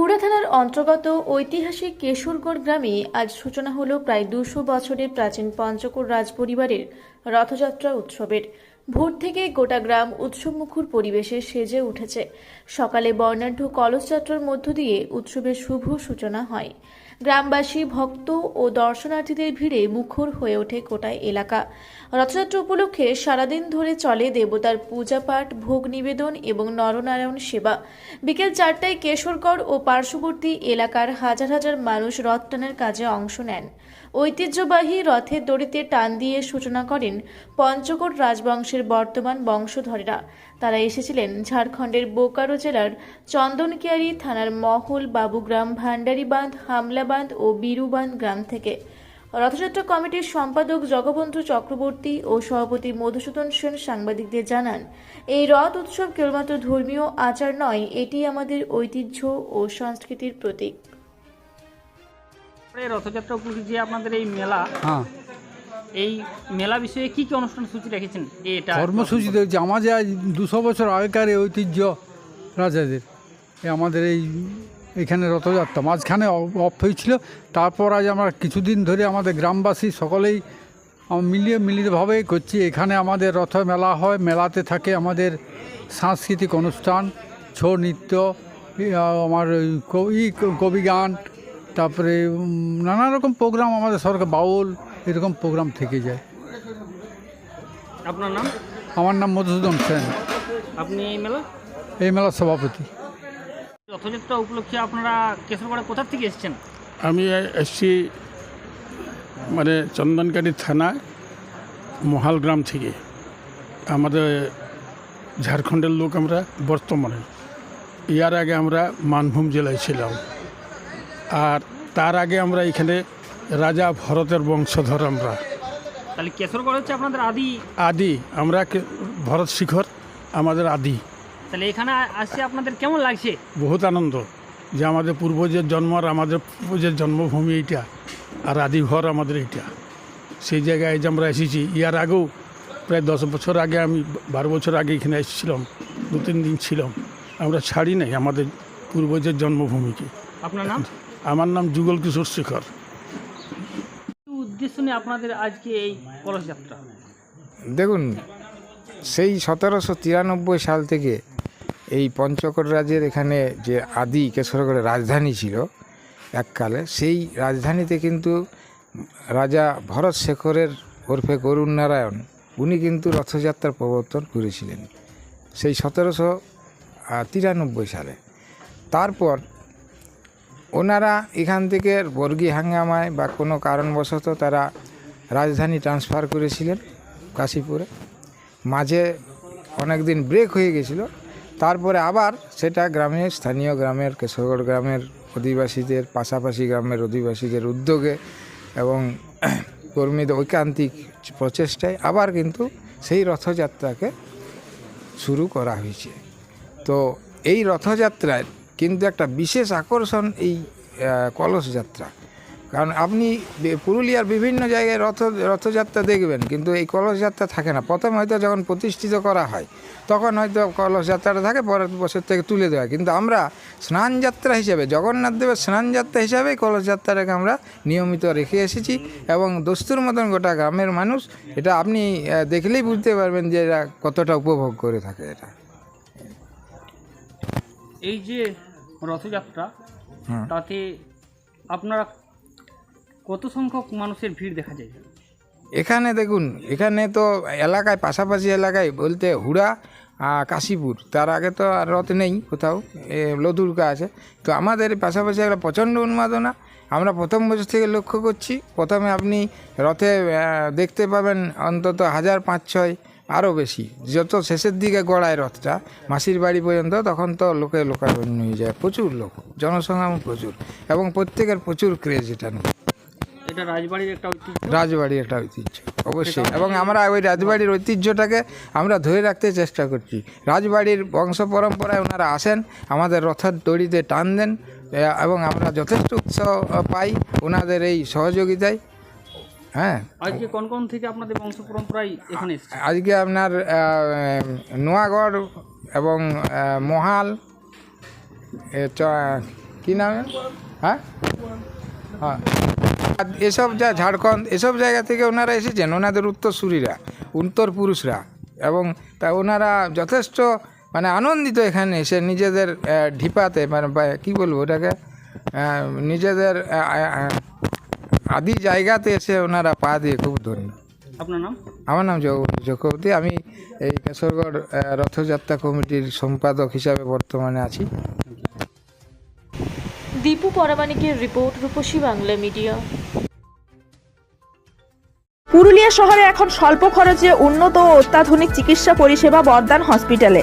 হুড়া থানার অন্তর্গত ঐতিহাসিক কেশরগড় গ্রামে আজ সূচনা হলো প্রায় দুশো বছরের প্রাচীন পঞ্চকোট রাজপরিবারের রথযাত্রা উৎসবের। ভোর থেকে গোটা গ্রাম উৎসবমুখর পরিবেশে সেজে উঠেছে। সকালে বর্ণাঢ্য কলসযাত্রার মধ্য দিয়ে উৎসবের শুভ সূচনা হয়। গ্রামবাসী, ভক্ত ও দর্শনার্থীদের ভিড়ে মুখর হয়ে ওঠে গোটায় এলাকা। রথযাত্রা উপলক্ষে সারাদিন ধরে চলে দেবতার পূজাপাঠ, ভোগ নিবেদন এবং নরনারায়ণ সেবা। বিকেল চারটায় কেশরগড় ও পার্শ্ববর্তী এলাকার হাজার হাজার মানুষ রথ টানের কাজে অংশ নেন। ঐতিহ্যবাহী রথের দড়িতে টান দিয়ে সূচনা করেন পঞ্চকোট রাজবংশের বর্তমান বংশধরেরা। তারা এসেছিলেন ঝাড়খণ্ডের বোকারো জেলার চন্দনকিয়ারি থানার মহল বাবুগ্রাম ভান্ডারিবাঁধ হামলাবাঁধ ও বীরুবাঁধ গ্রাম থেকে। রথযাত্রা কমিটির সম্পাদক জগবন্ধু চক্রবর্তী ও সভাপতি মধুসূদন সেন সাংবাদিকদের জানান এই রথ উৎসব কেবলমাত্র ধর্মীয় আচার নয় এটি আমাদের ঐতিহ্য ও সংস্কৃতির প্রতীক। রথযাত্রা উপলক্ষে যে আপনাদের এই মেলা হ্যাঁ। এই মেলা বিষয়ে কি কি অনুষ্ঠান সূচি রেখেছেন? এটা কর্মসূচি দেখছি আমাদের আজ দুশো বছর আগেকার এই ঐতিহ্য রাজাদের আমাদের এই এখানে রথযাত্রা মাঝখানে অফ হয়েছিল। তারপর আজ আমরা কিছুদিন ধরে আমাদের গ্রামবাসী সকলেই মিলিয়ে মিলিতভাবেই করছি। এখানে আমাদের রথ মেলা হয়, মেলাতে থাকে আমাদের সাংস্কৃতিক অনুষ্ঠান, ছৌ নৃত্য আমার ওই ক- ই ক- কবি গান তারপরে নানা রকম প্রোগ্রাম আমাদের সরকার, বাউল এরকম প্রোগ্রাম থেকে যায়। আপনার নাম? আমার নাম মধুসূদন সেন। আপনি এই মেলা? এই মেলার সভাপতি। রথযাত্রা উপলক্ষে আপনারা কেশরগড়ে কোথা থেকে এসেছেন? আমি এসছি মানে চন্দনকাটি থানা মহাল গ্রাম থেকে। আমাদের ঝাড়খণ্ডের লোক আমরা বর্তমানে। ইয়ার আগে আমরা মানভূম জেলায় ছিলাম। আর তার আগে আমরা এখানে রাজা ভরতের বংশধর আমরা। তাহলে কেশরগড় হচ্ছে আপনাদের আদি? আদি আমরা ভরত শিখর আমাদের আদি। তাহলে এখানে আসছে আপনাদের কেমন লাগছে? বহুত আনন্দ যে আমাদের পূর্বজের জন্ম আর আমাদের পূর্বজের জন্মভূমি এইটা আর আদিঘর আমাদের এইটা। সেই জায়গায় যে আমরা এসেছি ইয়ার আগেও প্রায় দশ বছর আগে আমি বারো বছর আগে এখানে এসেছিলাম দু তিন দিন ছিলাম। আমরা ছাড়ি নাই আমাদের পূর্বজের জন্মভূমিকে। আপনার নাম? আমার নাম যুগল কিশোর শেখর। নিয়ে আপনাদের আজকে এই কলস যাত্রা দেখুন, সেই সতেরোশো তিরানব্বই সাল থেকে এই পঞ্চকোট রাজ্যের এখানে যে আদি কেশরগড়ের রাজধানী ছিল এককালে, সেই রাজধানীতে কিন্তু রাজা ভরত শেখরের ওরফে করুণ নারায়ণ, উনি কিন্তু রথযাত্রার প্রবর্তন করেছিলেন সেই সতেরোশো তিরানব্বই সালে। তারপর ওনারা এখান থেকে বর্গী হাঙ্গামায় বা কোনো কারণবশত তারা রাজধানী ট্রান্সফার করেছিলেন কাশীপুরে। মাঝে অনেক দিন ব্রেক হয়ে গেছিল। তারপরে আবার সেটা গ্রামে, স্থানীয় গ্রামের, কেশরগড় গ্রামের অধিবাসীদের, পাশাপাশি গ্রামের অধিবাসীদের উদ্যোগে এবং কর্মীদের ঐকান্তিক প্রচেষ্টায় আবার কিন্তু সেই রথযাত্রাকে শুরু করা হয়েছে। তো এই রথযাত্রায় কিন্তু একটা বিশেষ আকর্ষণ এই কলস যাত্রা। কারণ আপনি পুরুলিয়ার বিভিন্ন জায়গায় রথ, রথযাত্রা দেখবেন, কিন্তু এই কলস যাত্রা থাকে না। প্রথম হয়তো যখন প্রতিষ্ঠিত করা হয়, তখন হয়তো কলস যাত্রাটা থাকে, পরের বছর থেকে তুলে দেওয়া কিন্তু আমরা স্নান যাত্রা হিসেবে, জগন্নাথ দেবের স্নান যাত্রা হিসাবেই কলস যাত্রাটাকে আমরা নিয়মিত রেখে এসেছি এবং দস্তুর মতন গোটা গ্রামের মানুষ, এটা আপনি দেখলেই বুঝতে পারবেন যে এরা কতটা উপভোগ করে থাকে এটা। এই যে রথযাত্রা। তাতে আপনারা কত সংখ্যক মানুষের ভিড় দেখা যায় এখানে দেখুন এখানে তো এলাকায় পাশাপাশি এলাকায় বলতে হুড়া কাশীপুর তার আগে তো আর রথ নেই কোথাও এ, লদুর্গা আছে তো আমাদের পাশাপাশি একটা প্রচণ্ড উন্মাদনা আমরা প্রথম বছর থেকে লক্ষ্য করছি প্রথমে আপনি রথে দেখতে পাবেন অন্তত হাজার পাঁচ ছয় আরও বেশি। যত শেষের দিকে গড়ায় রথটা মাসির বাড়ি পর্যন্ত তখন তো লোকে লোকারণ্য হয়ে যায়। প্রচুর লোক জনসংখ্যা প্রচুর এবং প্রত্যেকের প্রচুর ক্রেজ এটা নিয়ে। এটা রাজবাড়ির একটা ঐতিহ্য? রাজবাড়ির একটা ঐতিহ্য অবশ্যই। এবং আমরা ওই রাজবাড়ির ঐতিহ্যটাকে আমরা ধরে রাখতে চেষ্টা করছি। রাজবাড়ির বংশ পরম্পরায় ওনারা আসেন আমাদের রথের দড়িতে টান দেন এবং আমরা যথেষ্ট উৎসাহ পাই ওনাদের এই সহযোগিতায়। হ্যাঁ। আজকে কোন কোন থেকে আপনাদের বংশ পরম্পরায় এখানে আজকে আপনার নোয়াগড় এবং মহাল কি নাম? হ্যাঁ? হ্যাঁ। এসব যা ঝাড়খণ্ড এসব জায়গা থেকে ওনারা এসেছেন ওনাদের উত্তরসূরিরা উত্তর পুরুষরা এবং তা ওনারা যথেষ্ট মানে আনন্দিত এখানে এসে নিজেদের ঢিপাতে মানে কি বলব ওটাকে? নিজেদের আদি জায়গাতে এসে ওনারা পা দিয়ে খুব ধন্য আপনার নাম? আমার নাম জগবন্ধু চক্রবর্তী আমি এই কেশরগড় রথযাত্রা কমিটির সম্পাদক হিসাবে বর্তমানে আছি। দীপু পরামানিকের রিপোর্ট রূপসী বাংলা মিডিয়া। পুরুলিয়া শহরে এখন স্বল্প খরচে উন্নত ও অত্যাধুনিক চিকিৎসা পরিষেবা বর্দান হসপিটালে।